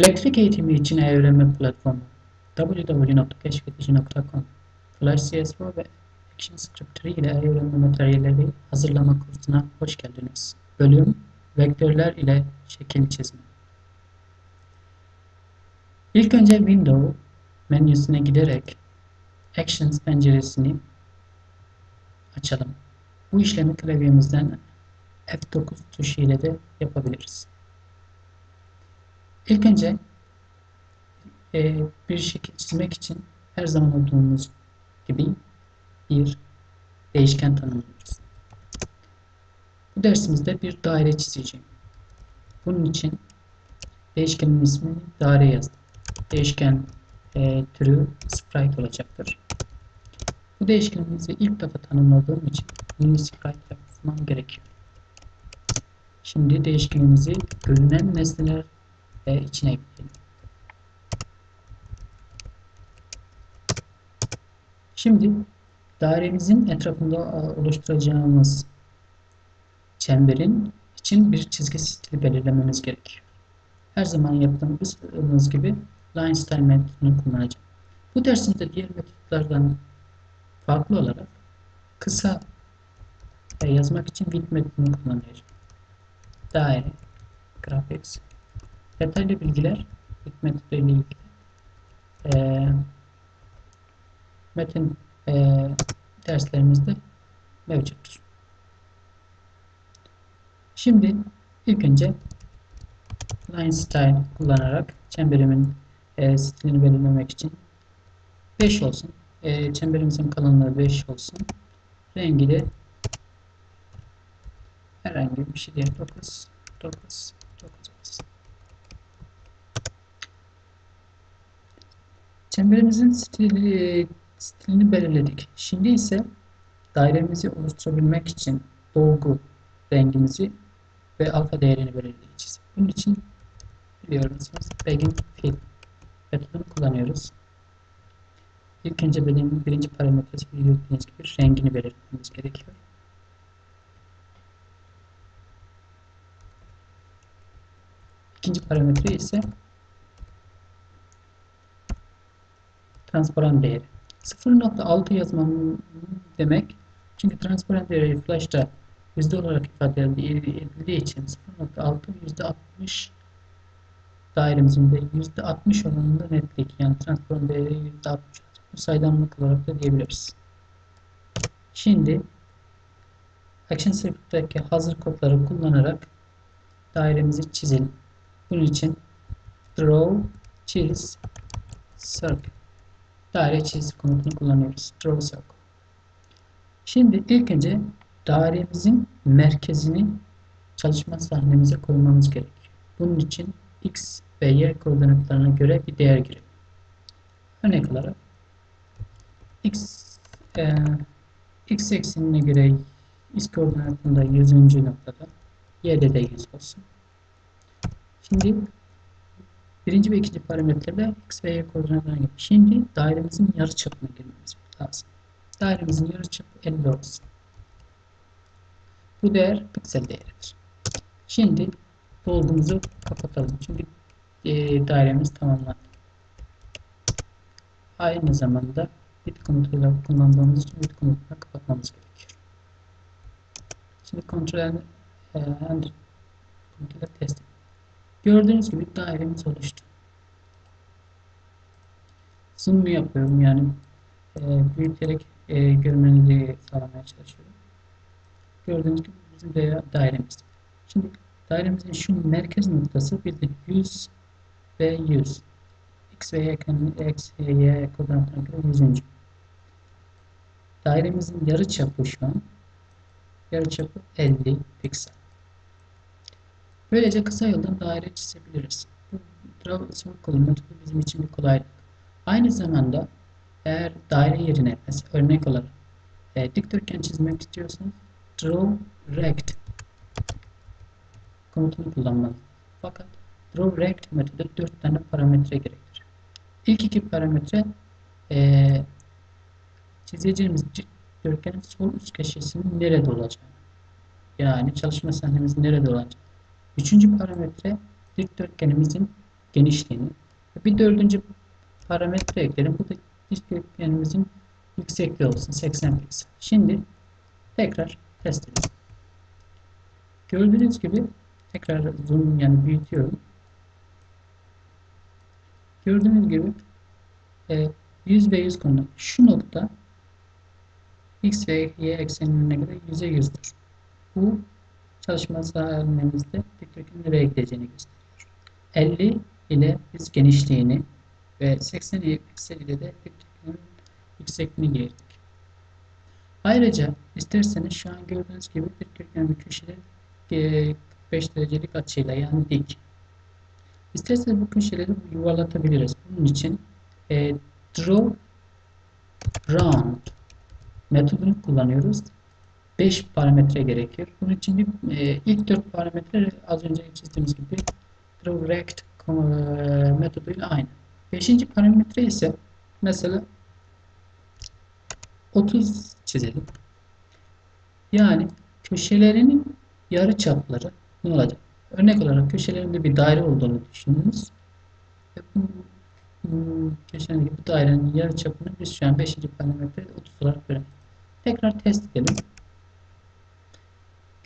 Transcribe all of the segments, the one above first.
Elektrik eğitimi için e-öğrenme platformu www.keşfedici.com Flash CSV ve ActionScript ile e-öğrenme materyalleri hazırlama kursuna hoş geldiniz. Bölüm Vektörler ile şekil çizme. İlk önce Window menüsüne giderek Actions penceresini açalım. Bu işlemi klavyemizden F9 tuşu ile de yapabiliriz. İlk önce e, bir şekil çizmek için her zaman olduğumuz gibi bir değişken tanımlıyoruz. Bu dersimizde bir daire çizeceğim. Bunun için değişkenin ismini daire yazdım. Değişken e, türü sprite olacaktır. Bu değişkenimizi ilk defa tanımladığım için mini sprite yapmam gerekiyor. Şimdi değişkenimizi görünen nesneler e, içine ekleyelim. Şimdi dairemizin etrafında oluşturacağımız çemberin için bir çizgi stili belirlememiz gerekiyor. Her zaman yaptığımız gibi line style metodunu kullanacağım. Bu dersimizde diğer metotlardan farklı olarak kısa yazmak için width metodunu kullanacağım. Daire, graphics, detaylı bilgiler ile ilgili e, metin e, derslerimizde mevcuttur. Şimdi ilk önce line style kullanarak çemberimin e, stilini belirlemek için 5 olsun. E, çemberimizin kalınlığı 5 olsun. Rengi de herhangi bir şey değil. 9 9 9 olsun. Çemberimizin stili, stilini belirledik. Şimdi ise dairemizi oluşturabilmek için dolgu rengimizi ve alfa değerini belirleyeceğiz. Bunun için biliyorsunuz begin fill metodunu kullanıyoruz. İlk önce benim birinci parametresi bildiğiniz gibi rengini belirtmemiz gerekiyor. İkinci parametre ise transparan değeri. 0.6 yazmam demek çünkü transparan değeri flash'ta yüzde olarak ifade edildiği için 0.6 yüzde 60 dairemizin de yüzde 60 oranında netlik yani transparan değeri yüzde 60 bu saydamlık olarak da diyebiliriz. Şimdi Action Script'teki hazır kodları kullanarak dairemizi çizelim. Bunun için Draw, Çiz, Circle daire çiz komutunu kullanıyoruz. Draw Circle. Şimdi ilk önce dairemizin merkezini çalışma sahnemize koymamız gerekiyor. Bunun için x ve y koordinatlarına göre bir değer girelim. Örnek olarak x e, x eksenine göre x koordinatında 100. noktada y'de de 100 olsun. Şimdi birinci ve ikinci parametrede x ve y koordinatlarına göre. Şimdi dairemizin yarı çapına girmemiz lazım. Dairemizin yarı çapı 50 olsun. Bu değer piksel değeridir. Şimdi dolgumuzu kapatalım. Çünkü e, dairemiz tamamlandı. Aynı zamanda bit komutuyla kullandığımız için bit komutunu kapatmamız gerekiyor. Şimdi kontrol e, enter komutuyla test edelim. Gördüğünüz gibi dairemiz oluştu. Zoom yapıyorum yani e, büyüterek e, görmenizi sağlamaya çalışıyorum. Gördüğünüz gibi bizim de dairemiz. Şimdi dairemizin şu merkez noktası bir de 100 ve 100. X ve Y, X ve Y koordinatına göre 100. Dairemizin yarı çapı şu an. Yarı çapı 50 piksel. Böylece kısa yoldan daire çizebiliriz. Bu Circle metodu bizim için bir kolaylık. Aynı zamanda eğer daire yerine mesela örnek olarak e, dikdörtgen çizmek istiyorsanız draw rect komutunu kullanmalıyız. Fakat draw rect metodu 4 tane parametre gerektirir. İlk iki parametre e, çizeceğimiz dikdörtgenin sol üst köşesinin nerede olacağını yani çalışma sahnemizin nerede olacağını Üçüncü parametre dikdörtgenimizin genişliğini. Bir dördüncü parametre eklerim. Bu da dikdörtgenimizin yüksekliği olsun 80 piksel. Şimdi tekrar test edelim. Gördüğünüz gibi tekrar zoom yani büyütüyorum. Gördüğünüz gibi e, 100 ve 100 konu. Şu nokta x ve y eksenine göre yüze yüzdür. Bu çalışma sahanemizde dikdörtgenin nereye gideceğini gösteriyor. 50 ile biz genişliğini ve 80 piksel ile de dikdörtgenin yüksekliğini girdik. Ayrıca isterseniz şu an gördüğünüz gibi dikdörtgenin köşeleri 45 derecelik açıyla yani dik. İsterseniz bu köşeleri yuvarlatabiliriz. Bunun için e, draw round metodunu kullanıyoruz. 5 parametre gerekir. Bunun için bir, e, ilk 4 parametre az önce çizdiğimiz gibi draw rect e, metoduyla aynı. 5. parametre ise mesela 30 çizelim. Yani köşelerinin yarı çapları ne olacak? Örnek olarak köşelerinde bir daire olduğunu düşününüz. Köşelerdeki bu dairenin yarı çapını biz şu an 5. parametre 30 olarak verelim. Tekrar test edelim.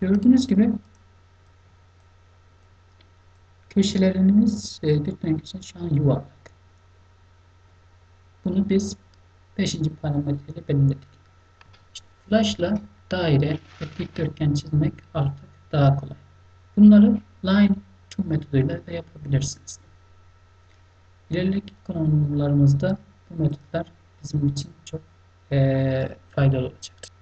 Gördüğünüz gibi köşelerimiz e, dikdörtgen köşesi şu an yuvarlak. Bunu biz 5. parametre ile belirledik. Flashla daire ve dikdörtgen çizmek artık daha kolay. Bunları line to metoduyla da yapabilirsiniz. İleriki konularımızda bu metotlar bizim için çok e, faydalı olacaktır.